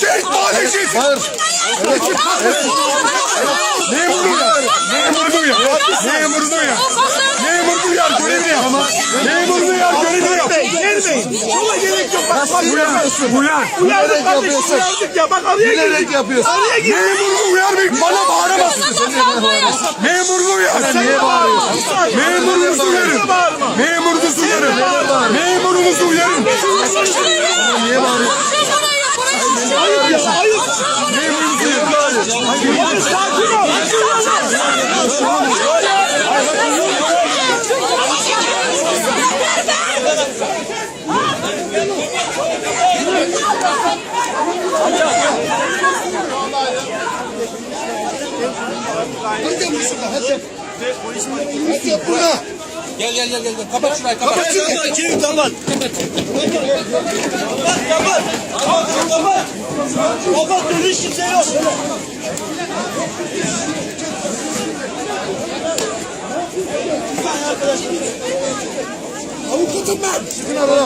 Şehit madencisin. Hayır. Memurluğu yap. Memurluğu yap. Memurluğu yap. Memurluğu yap. Görevini yap. Memurluğu yap. Görevini yap. Gelmeyin. Şuna gerek yok. Bak, bak, yapıyorsun? Uyan. Uyardık Bilerek kardeşim uyardık ya. Bak araya Bilerek girdik. yapıyorsun. Araya girdik. Memurluğu uyarmayın. Bana bağıramazsın. Sen niye bana bağırıyorsun? Memurluğu yap. Niye bağırıyorsun? Memurunuzu uyarın. Bağırma. Memurunuzu uyarın. Memurunuzu uyarın. Niye bağırıyorsun? Ayıp ya ayıp. Memurunuzu uyarın. Abi sakin ol. Hadi yap şurada. Hadi yap. Hadi yap burada. Gel gel gel gel. Kapat şurayı kapat. Kapat şurayı. Kim kapat. Kapat kapat. Kapat kapat. Kapat dönüş kimse yok. Avukatım ben. Çıkın araya.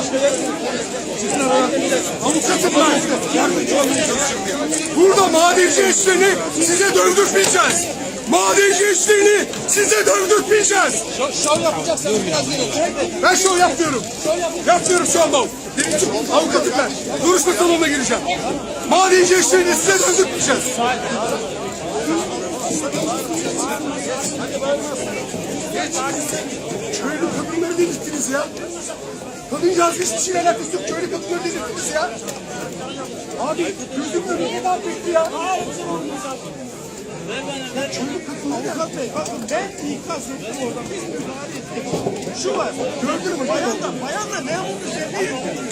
Avukatım ben. Yardımcı olmaya çalışıyorum. Burada madenci eşlerini size dövdürtmeyeceğiz. Madenci eşlerini size dövdürtmeyeceğiz. Şov yapacaksan biraz geri. Ben şov yapmıyorum. Yapmıyorum şu anda. Birinci avukatım ben. Duruşma salonuna gireceğim. Madenci eşlerini size dövdürtmeyeceğiz. Köylü kadınları delirttiniz ya. Kadıncağız hiçbir şeyle alakası yok. Köylü kadınları delirttiniz ya. Abi gözümün önüne mahvetti ya. Avukat bey bakın ben ikaz ettim oradan. Şu var. Gördün mü? Bayanla, bayanla memur üzerine yürüdü.